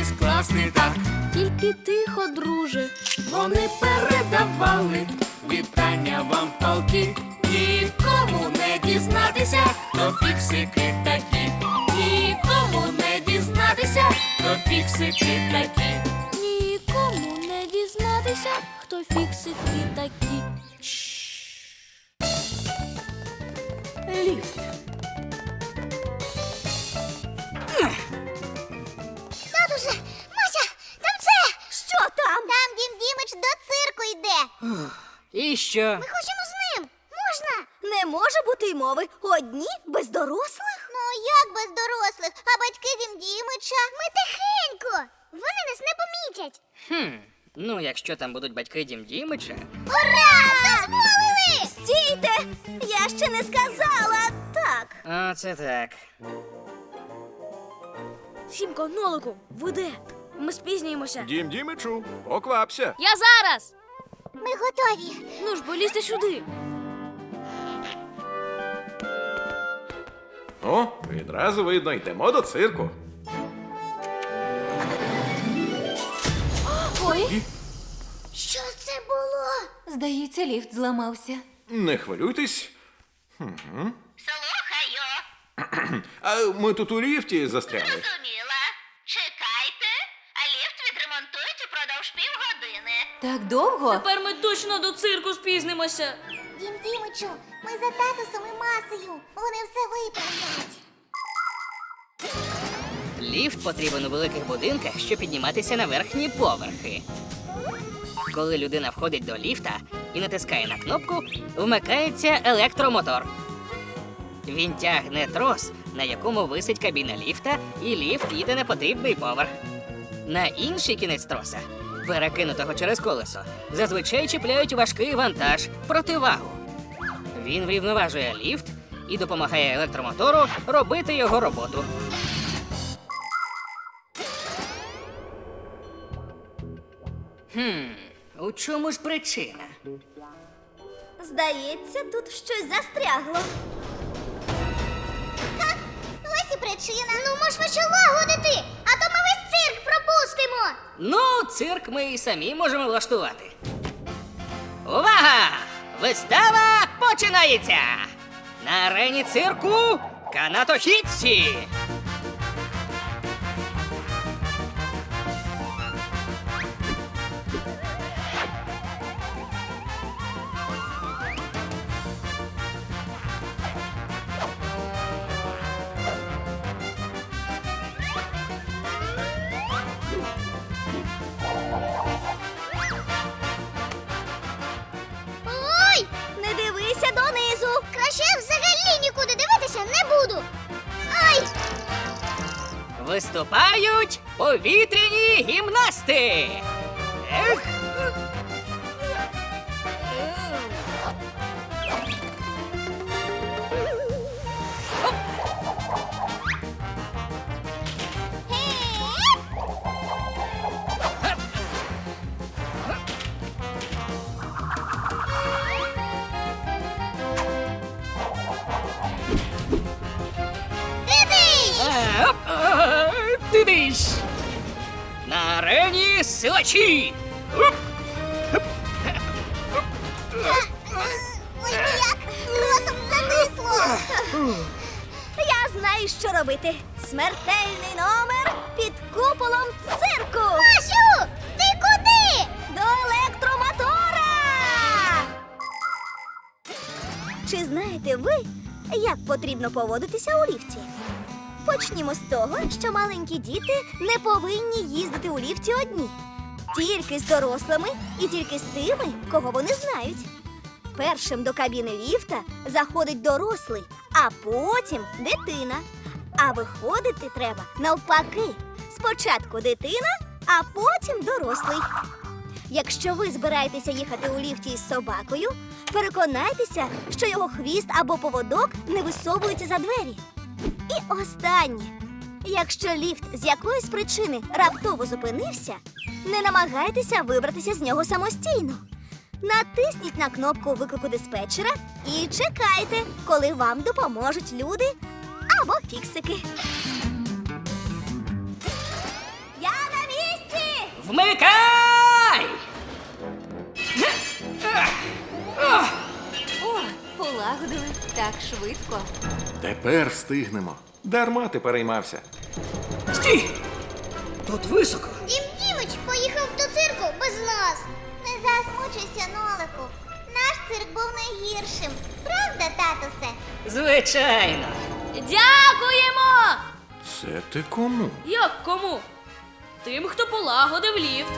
пальці скласти так. Тільки тихо, друже. Вони передавали вітання вам толки. Нікому не дізнатися, хто фіксики такі. Нікому не дізнатися, хто фіксики такі. Нікому не дізнатися, хто фіксики такі. Що? Ми хочемо з ним. Можна? Не може бути й мови. Одні без дорослих. Ну як без дорослих, а батьки Дім Дімича? Ми тихенько. Вони нас не помітять. Хм. Ну, якщо там будуть батьки Дім Дімича. Ура! Дозволили! Стійте! Я ще не сказала так. Оце так. Сімко, нолику, веде. Ми спізнюємося. Дім Дімичу, поквапся. Я зараз. Ми готові. Ну ж, бо лізьте сюди. О, відразу видно, йдемо до цирку. Ой. Що це було? Здається, ліфт зламався. Не хвилюйтесь. Слухаю, А ми тут у ліфті застрягли. зрозуміла. Чекайте, а ліфт відремонтують упродовж півгодини. Так довго? Тепер ми точно до цирку спізнимося. Дім Дімичу, ми за татусом і масою. Вони все виправлять. Ліфт потрібен у великих будинках, щоб підніматися на верхні поверхи. Коли людина входить до ліфта і натискає на кнопку, вмикається електромотор. Він тягне трос, на якому висить кабіна ліфта, і ліфт їде на потрібний поверх. На інший кінець троса, перекинутого через колесо, зазвичай чіпляють важкий вантаж противагу. Він врівноважує ліфт і допомагає електромотору робити його роботу. Хм, у чому ж причина? Здається, тут щось застрягло. Ось і причина. Ну, можеш ще лагодити, а то ми весь цирк. Ну, цирк ми і самі можемо влаштувати. Увага! Вистава починається! На арені цирку канатохідці! Виступають повітряні гімнасти! Ех! Оп, е, Дидиш! На арені силачі! Я знаю, що робити. Смертельний номер під куполом цирку. Масю, ти куди? До електромотора. Чи знаєте ви, як потрібно поводитися у ліфті? Почнімо з того, що маленькі діти не повинні їздити у ліфті одні. Тільки з дорослими і тільки з тими, кого вони знають. Першим до кабіни ліфта заходить дорослий, а потім дитина. А виходити треба навпаки. Спочатку дитина, а потім дорослий. Якщо ви збираєтеся їхати у ліфті із собакою, переконайтеся, що його хвіст або поводок не висовуються за двері. І останнє. Якщо ліфт з якоїсь причини раптово зупинився, не намагайтеся вибратися з нього самостійно. Натисніть на кнопку виклику диспетчера і чекайте, коли вам допоможуть люди або фіксики. Я Вмикай! Швидко. Тепер встигнемо. Дарма ти переймався. Стій! Тут високо. Дім Дімич поїхав до цирку без нас. Не засмучуйся, Нолику. Наш цирк був найгіршим. Правда, татусе? Звичайно. Дякуємо! Це ти кому? Як кому? Тим, хто полагодив ліфт.